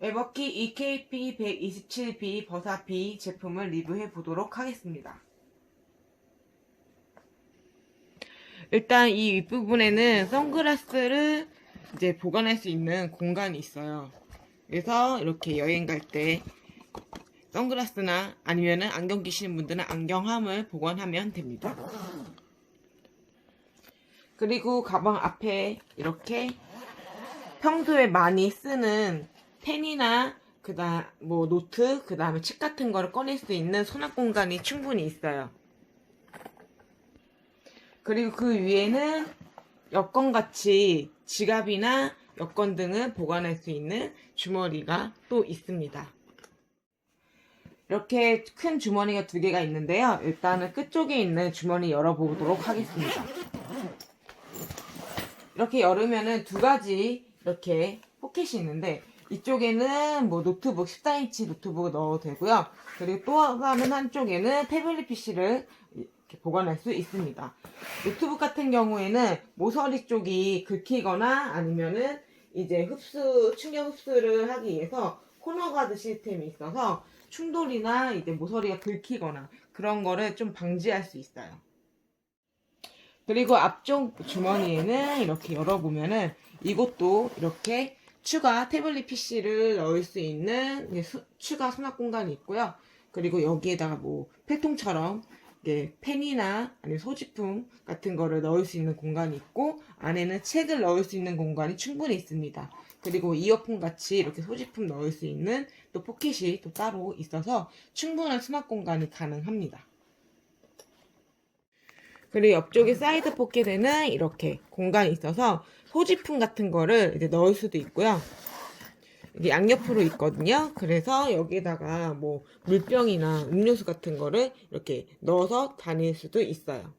에버키 EKP127B 버사 B 제품을 리뷰해 보도록 하겠습니다. 일단 이 윗부분에는 선글라스를 이제 보관할 수 있는 공간이 있어요. 그래서 이렇게 여행 갈 때 선글라스나 아니면은 안경 끼시는 분들은 안경함을 보관하면 됩니다. 그리고 가방 앞에 이렇게 평소에 많이 쓰는 펜이나 그다음 뭐 노트 그 다음에 책 같은 거를 꺼낼 수 있는 수납 공간이 충분히 있어요. 그리고 그 위에는 여권 같이 지갑이나 여권 등을 보관할 수 있는 주머니가 또 있습니다. 이렇게 큰 주머니가 두 개가 있는데요. 일단은 끝쪽에 있는 주머니 열어보도록 하겠습니다. 이렇게 열으면은 두 가지 이렇게 포켓이 있는데 이쪽에는 뭐 노트북 14인치 노트북을 넣어도 되고요. 그리고 또 다른 한쪽에는 태블릿 PC를 보관할 수 있습니다. 노트북 같은 경우에는 모서리 쪽이 긁히거나 아니면은 이제 흡수 충격 흡수를 하기 위해서 코너 가드 시스템이 있어서 충돌이나 이제 모서리가 긁히거나 그런 거를 좀 방지할 수 있어요. 그리고 앞쪽 주머니에는 이렇게 열어보면은 이것도 이렇게 추가 태블릿 PC를 넣을 수 있는 수- 추가 수납 공간이 있고요. 그리고 여기에다가 뭐 필통처럼 이게 펜이나 아니면 소지품 같은 거를 넣을 수 있는 공간이 있고 안에는 책을 넣을 수 있는 공간이 충분히 있습니다. 그리고 이어폰 같이 이렇게 소지품 넣을 수 있는 또 포켓이 또 따로 있어서 충분한 수납 공간이 가능합니다. 그리고 옆쪽에 사이드 포켓에는 이렇게 공간이 있어서 소지품 같은 거를 이제 넣을 수도 있고요. 이게 양옆으로 있거든요. 그래서 여기에다가 뭐 물병이나 음료수 같은 거를 이렇게 넣어서 다닐 수도 있어요.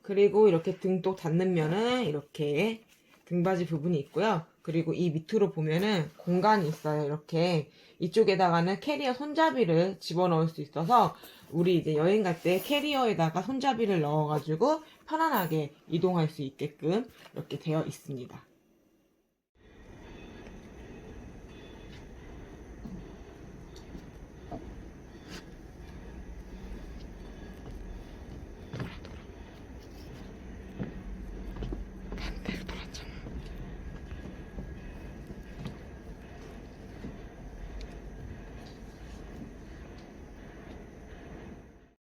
그리고 이렇게 등도 닫는 면은 이렇게 등받이 부분이 있고요. 그리고 이 밑으로 보면은 공간이 있어요. 이렇게 이쪽에다가는 캐리어 손잡이를 집어넣을 수 있어서 우리 이제 여행 갈 때 캐리어에다가 손잡이를 넣어가지고 편안하게 이동할 수 있게끔 이렇게 되어 있습니다.